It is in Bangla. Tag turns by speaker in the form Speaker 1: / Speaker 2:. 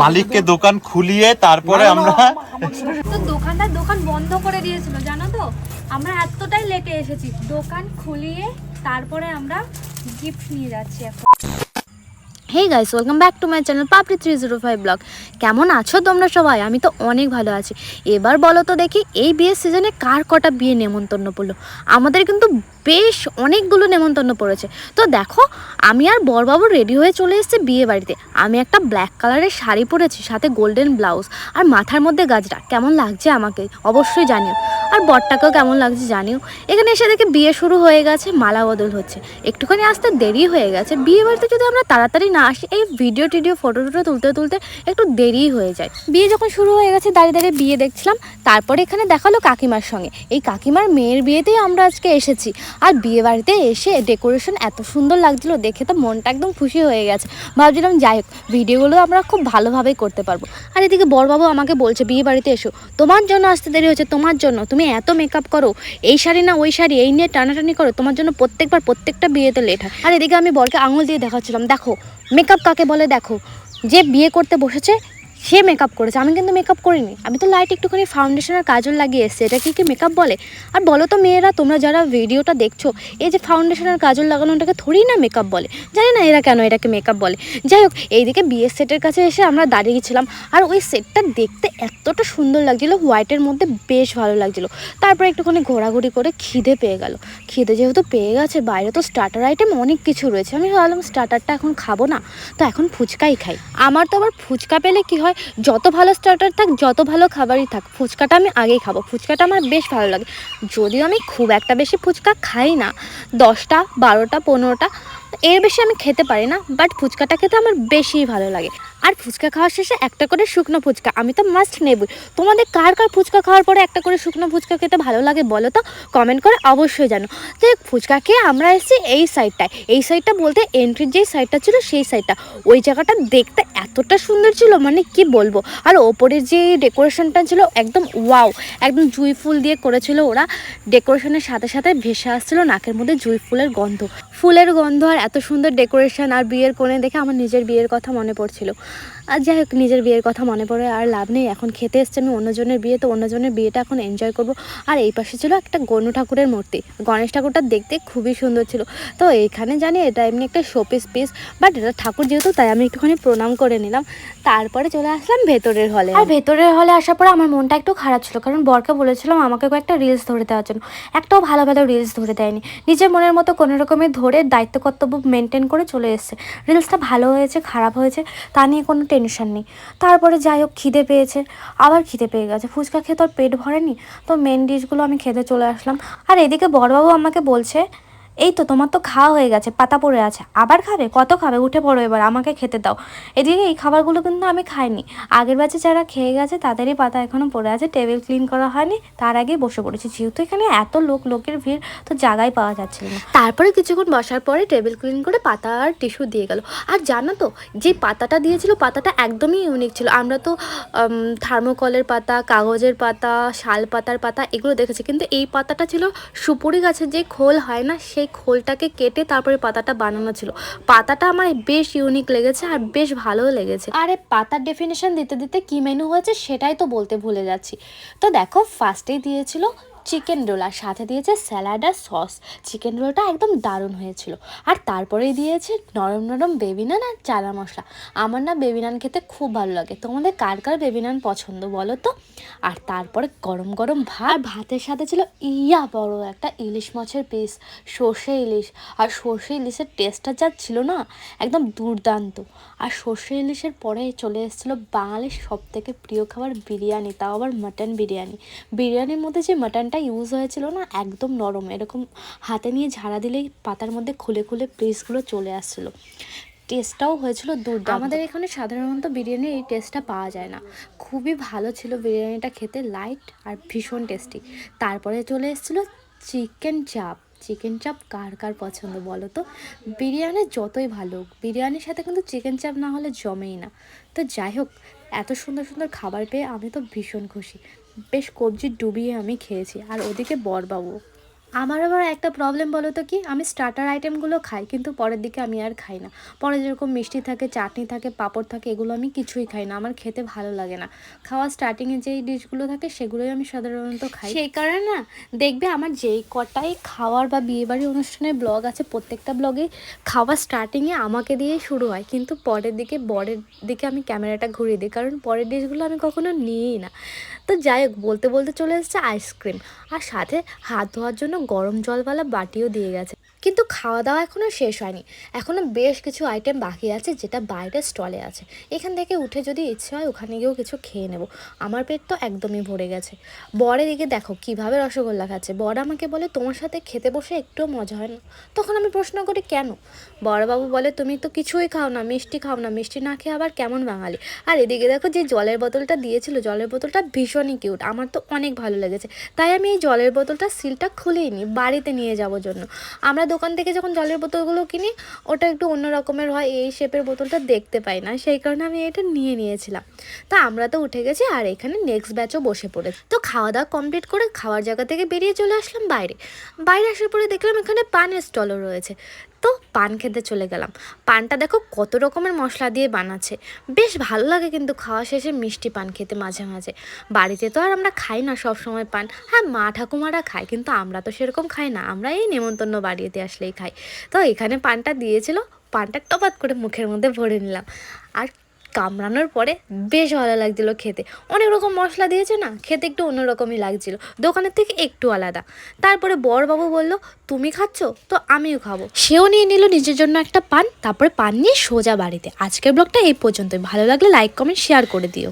Speaker 1: মালিককে দোকান খুলিয়ে তারপরে আমরা
Speaker 2: তো দোকানদার দোকান বন্ধ করে দিয়েছিল জানো তো? আমরা এতটাই লেটে এসেছি। দোকান খুলিয়ে তারপরে আমরা গিফট নিয়ে যাচ্ছি এখন। Hey guys welcome back to my channel Papri three zero five blog কেমন আছো তোমরা সবাই? আমি তো অনেক ভালো আছি। এবার বলো তো দেখি, এই বিয়ের সিজনে কার কটা বিয়ে নেমন্তন্ন পড়ল? আমাদের কিন্তু বেশ অনেকগুলো নেমন্তন্ন পড়েছে। তো দেখো, আমি আর বরবাবু রেডি হয়ে চলে এসেছি বিয়ে বাড়িতে। আমি একটা ব্ল্যাক কালারের শাড়ি পরেছি, সাথে গোল্ডেন ব্লাউজ আর মাথার মধ্যে গাজরা। কেমন লাগছে আমাকে? অবশ্যই জানিও। আর বরটাকেও কেমন লাগছে জানিও? এখানে এসে দেখে বিয়ে শুরু হয়ে গেছে, মালা বদল হচ্ছে। একটুখানি আসতে দেরি হয়ে গেছে। বিয়ে বাড়িতে যদি আমরা তাড়াতাড়ি না আসি, এই ভিডিও টিডিও ফটো টটো তুলতে তুলতে একটু দেরি হয়ে যায়। বিয়ে যখন শুরু হয়ে গেছে, দাঁড়িয়ে দাঁড়িয়ে বিয়ে দেখছিলাম। তারপরে এখানে দেখাল কাকিমার সঙ্গে। এই কাকিমার মেয়ের বিয়েতেই আমরা আজকে এসেছি। আর বিয়ে বাড়িতে এসে ডেকোরেশন এত সুন্দর লাগছিল, দেখে তো মনটা একদম খুশি হয়ে গেছে। ভাবছিলাম, যাই হোক ভিডিওগুলো আমরা খুব ভালোভাবেই করতে পারব। আর এদিকে বড়বাবু আমাকে বলছে, বিয়ে বাড়িতে এসো। তোমার জন্য আসতে দেরি হচ্ছে, তোমার জন্য। তুমি এত মেকআপ করো, এই শাড়ি না ওই শাড়ি, এই নিয়ে টানাটানি করো, তোমার জন্য প্রত্যেকবার প্রত্যেকটা বিয়েতে লেট হয়। আর এদিকে আমি বরকে আঙুল দিয়ে দেখাচ্ছিলাম, দেখো মেকআপ কাকে বলে দেখো, যে বিয়ে করতে বসেছে সে মেকআপ করেছে। আমি কিন্তু মেকআপ করিনি। আমি তো লাইট একটুখানি ফাউন্ডেশন আর কাজল লাগিয়ে এসেছি। এটা কি কি মেকআপ বলে? আর বলো তো মেয়েরা, তোমরা যারা ভিডিওটা দেখছ, এই যে ফাউন্ডেশন আর কাজল লাগানোটাকে থোড়ি না মেকআপ বলে? জানি না এরা কেন এটাকে মেকআপ বলে। যাই হোক, এইদিকে বিয়ের সেটের কাছে এসে আমরা দাঁড়িয়ে গেছিলাম। আর ওই সেটটা দেখতে এতটা সুন্দর লাগছিল হোয়াইটের মধ্যে বেশ ভালো লাগছিল। তারপরে একটুখানি ঘোরাঘুরি করে খিদে পেয়ে গেল। খিদে যেহেতু পেয়ে গেছে, বাইরে তো স্টার্টার আইটেম অনেক কিছু রয়েছে। আমি ভাবলাম স্টার্টারটা এখন খাব না, তো এখন ফুচকাই খাই। আমার তো আবার ফুচকা পেলে কি হয় যত ভালো স্টার্টার থাক, যত ভালো খাবারই থাক, ফুচকাটা আমি আগেই খাব। ফুচকাটা আমার বেশ ভালো লাগে। যদিও আমি খুব একটা বেশি ফুচকা খাই না, দশটা, বারোটা, পনেরোটা, এর বেশি আমি খেতে পারি না বাট ফুচকাটা খেতে আমার বেশি ভালো লাগে। আর ফুচকা খাওয়ার শেষে একটা করে শুকনো ফুচকা। আমি তো মাস্ট নেবই। তোমাদের কার কার ফুচকা খাওয়ার পরে একটা করে শুকনো ফুচকা খেতে ভালো লাগে বলো তো? কমেন্ট করে অবশ্যই জানো। যে ফুচকা খেয়ে আমরা এসেছি এই সাইডটায় এই সাইডটা বলতে এন্ট্রির যেই সাইডটা ছিল সেই সাইডটা ওই জায়গাটা দেখতে এতটা সুন্দর ছিল মানে কি বলব? আর ওপরের যে ডেকোরেশনটা ছিল একদম ওয়াও একদম জুঁই ফুল দিয়ে করেছিল ওরা। ডেকোরেশনের সাথে সাথে ভেসে আসছিল নাকের মধ্যে জুঁই ফুলের গন্ধ। ফুলের গন্ধ আর এত সুন্দর ডেকোরেশন আর বিয়ের কোণে দেখে আমার নিজের বিয়ের কথা মনে পড়ছিল। আর যাই হোক, নিজের বিয়ের কথা মনে পড়ে আর লাভ নেই। এখন খেতে এসছে আমি অন্যজনের বিয়ে, তো অন্যজনের বিয়েটা এখন এনজয় করব। আর এই পাশে ছিল একটা গণু ঠাকুরের মূর্তি। গণেশ ঠাকুরটা দেখতে খুবই সুন্দর ছিল। তো এইখানে জানি এটা এমনি একটা শোপিস পিস বাট এটা ঠাকুর যেহেতু, তাই আমি একটুখানি প্রণাম করে নিলাম। তারপরে চলে আসলাম ভেতরের হলে আর ভেতরের হলে আসার পরে আমার মনটা একটু খারাপ ছিল, কারণ বরকে বলেছিলাম আমাকে কয়েকটা রিলস ধরে দেওয়ার জন্য। একটাও ভালো ভালো রিলস ধরে দেয়নি। নিজের মনের মতো কোনো রকমের ধরে দায়িত্ব কর্তব্য মেনটেন করে চলে এসছে। রিলসটা ভালো হয়েছে, খারাপ হয়েছে, তা নিয়ে কোনো টেনশন নেই। তারপরে যাই হোক, খিদে পেয়েছে, আবার খিদে পেয়ে গেছে। ফুচকা খেয়ে তো আর পেট ভরেনি, তো মেন ডিশগুলো আমি খেতে চলে আসলাম। আর এদিকে বড়বাবু আমাকে বলছে এই তো তোমার তো খাওয়া হয়ে গেছে, পাতা পড়ে আছে। আবার খাবে? কত খাবে? উঠে পড়ো এবার, আমাকে খেতে দাও। এদিকে এই খাবারগুলো কিন্তু আমি খাইনি। আগের ব্যাচে যারা খেয়ে গেছে, তাদেরই পাতা এখনও পড়ে আছে টেবিল ক্লিন করা হয়নি। তার আগে বসে পড়েছি। যেহেতু এখানে এত লোক, লোকের ভিড়, তো জায়গায় পাওয়া যাচ্ছিল না। তারপরে কিছুক্ষণ বসার পরে টেবিল ক্লিন করে পাতা আর টিস্যু দিয়ে গেল। আর জানো তো, যে পাতাটা দিয়েছিল, পাতাটা একদমই ইউনিক ছিল। আমরা তো থার্মোকলের পাতা, কাগজের পাতা, শাল পাতার পাতা, এগুলো দেখেছি। কিন্তু এই পাতাটা ছিল সুপুরি গাছের যে খোল হয় না, সেই খোলটাকে কেটে তারপরে পাতাটা বানানো ছিল। পাতাটা আমার বেশ ইউনিক লেগেছে আর বেশ ভালোও লেগেছে। আরে পাতার ডেফিনেশন দিতে দিতে কি মেনু হয়েছে সেটাই তো বলতে ভুলে যাচ্ছি। তো দেখো ফার্স্টেই দিয়েছিল চিকেন রোল আর সাথে দিয়েছে স্যালাড আর সস চিকেন রোলটা একদম দারুণ হয়েছিল। আর তারপরেই দিয়েছে নরম নরম বেবি নান আর চানা মশলা। আমার না বেবি নান খেতে খুব ভালো লাগে। তোমাদের কার কার বেবি নান পছন্দ বলো তো? আর তারপরে গরম গরম ভাত। ভাতের সাথে ছিল ইয়া বড় একটা ইলিশ মাছের পিস সর্ষে ইলিশ। আর সর্ষে ইলিশের টেস্টটা যা ছিল না, একদম দুর্দান্ত। আর সর্ষে ইলিশের পরে চলে এসেছিল বাঙালির সব থেকে প্রিয় খাবার বিরিয়ানি, তাও আবার মাটন বিরিয়ানি। বিরিয়ানির মধ্যে যে মাটনটা ইউজ হয়েছিল না, একদম নরম। এরকম হাতে নিয়ে ঝাড়া দিলেই পাতার মধ্যে খুলে খুলে পিসগুলো চলে আসছিল। টেস্টটাও হয়েছিল দুর্দান্ত। আমাদের এখানে সাধারণত বিরিয়ানির এই টেস্টটা পাওয়া যায় না। খুবই ভালো ছিল বিরিয়ানিটা খেতে লাইট আর ভীষণ টেস্টি তারপরে চলে এসেছিল চিকেন চাপ চিকেন চাপ কার কার পছন্দ বলো তো? বিরিয়ানি যতই ভালো বিরিয়ানির সাথে কিন্তু চিকেন চাপ না হলে জমেই না। তো যাই হোক, এত সুন্দর সুন্দর খাবার পেয়ে আমি তো ভীষণ খুশি। বেশ কবজি ডুবিয়ে আমি খেয়েছি। আর ওদিকে বরবাবু। আমার আবার একটা প্রবলেম বলো তো কি? আমি স্টার্টার আইটেমগুলো খাই, কিন্তু পরের দিকে আমি আর খাই না। পরে যেরকম মিষ্টি থাকে, চাটনি থাকে, পাঁপড় থাকে, এগুলো আমি কিছুই খাই না। আমার খেতে ভালো লাগে না। খাওয়া স্টার্টিংয়ে যেই ডিশগুলো থাকে, সেগুলোই আমি সাধারণত খাই। সেই কারণে না, দেখবে আমার যেই কটাই খাওয়ার বা বিয়েবাড়ি অনুষ্ঠানের ব্লগ আছে, প্রত্যেকটা ব্লগে খাওয়া স্টার্টিংয়ে আমাকে দিয়েই শুরু হয়। কিন্তু পরের দিকে, বরের দিকে আমি ক্যামেরাটা ঘুরিয়ে দিই। কারণ পরের ডিশগুলো আমি কখনো নিই না। তো যাই হোক, বলতে বলতে চলে এসেছে আইসক্রিম আর সাথে হাত ধোয়ার জন্য গরম জলওয়ালা বাটিও দিয়ে গেছে। কিন্তু খাওয়া দাওয়া এখনও শেষ হয়নি। এখনও বেশ কিছু আইটেম বাকি আছে যেটা বাইরের স্টলে আছে। এখান থেকে উঠে যদি ইচ্ছে হয় ওখানে গিয়েও কিছু খেয়ে নেব। আমার পেট তো একদমই ভরে গেছে। বরের দিকে দেখো, কীভাবে রসগোল্লা খাচ্ছে। বর আমাকে বলে, তোমার সাথে খেতে বসে একটুও মজা হয় না। তখন আমি প্রশ্ন করি, কেন? বড়বাবু বলে, তুমি তো কিছুই খাও না, মিষ্টি খাও না। মিষ্টি না খেয়ে আবার কেমন বাঙালি? আর এদিকে দেখো যে জলের বোতলটা দিয়েছিল, জলের বোতলটা ভীষণই কিউট আমার তো অনেক ভালো লেগেছে। তাই আমি এই জলের বোতলটা সিলটা খুলেই নিই বাড়িতে নিয়ে যাওয়ার জন্য। আমরা দোকান থেকে যখন জলের বোতলগুলো কিনি, ওটা একটু অন্য রকমের হয়, এই শেপের বোতলটা দেখতে পাই না, সেই কারণে আমি এটা নিয়ে নিয়েছিলাম। তো আমরা তো উঠে গেছি আর এখানে নেক্সট ব্যাচও বসে পড়েছে। তো খাওয়া দাওয়া কমপ্লিট করে খাওয়ার জায়গা থেকে বেরিয়ে চলে আসলাম বাইরে। বাইরে আসার পরে দেখলাম এখানে পানের স্টলও রয়েছে। তো পান খেতে চলে গেলাম। পানটা দেখো কত রকমের মশলা দিয়ে বানাচ্ছে। বেশ ভালো লাগে কিন্তু খাওয়া শেষে মিষ্টি পান খেতে মাঝে মাঝে। বাড়িতে তো আর আমরা খাই না সব সময় পান। হ্যাঁ মা ঠাকুমারা খায় কিন্তু আমরা তো সেরকম খাই না। আমরা এই নেমন্তন্ন বাড়িতে আসলেই খাই। তো এখানে পানটা দিয়েছিল। পানটা টপাত করে মুখের মধ্যে ভরে নিলাম। আর কামড়ানোর পরে বেশ ভালো লাগছিল খেতে। অনেক রকম মশলা দিয়েছে না, খেতে একটু অন্যরকমই লাগছিল। দোকানের থেকে একটু আলাদা। তারপরে বড়বাবু বলল, তুমি খাচ্ছ? তো আমিও খাব। সেও নিয়ে নিল নিজের জন্য একটা পান, তারপরে পান নিয়ে সোজা বাড়িতে। আজকের ব্লগটা এই পর্যন্তই। ভালো লাগলে লাইক কমেন্ট শেয়ার করে দিও।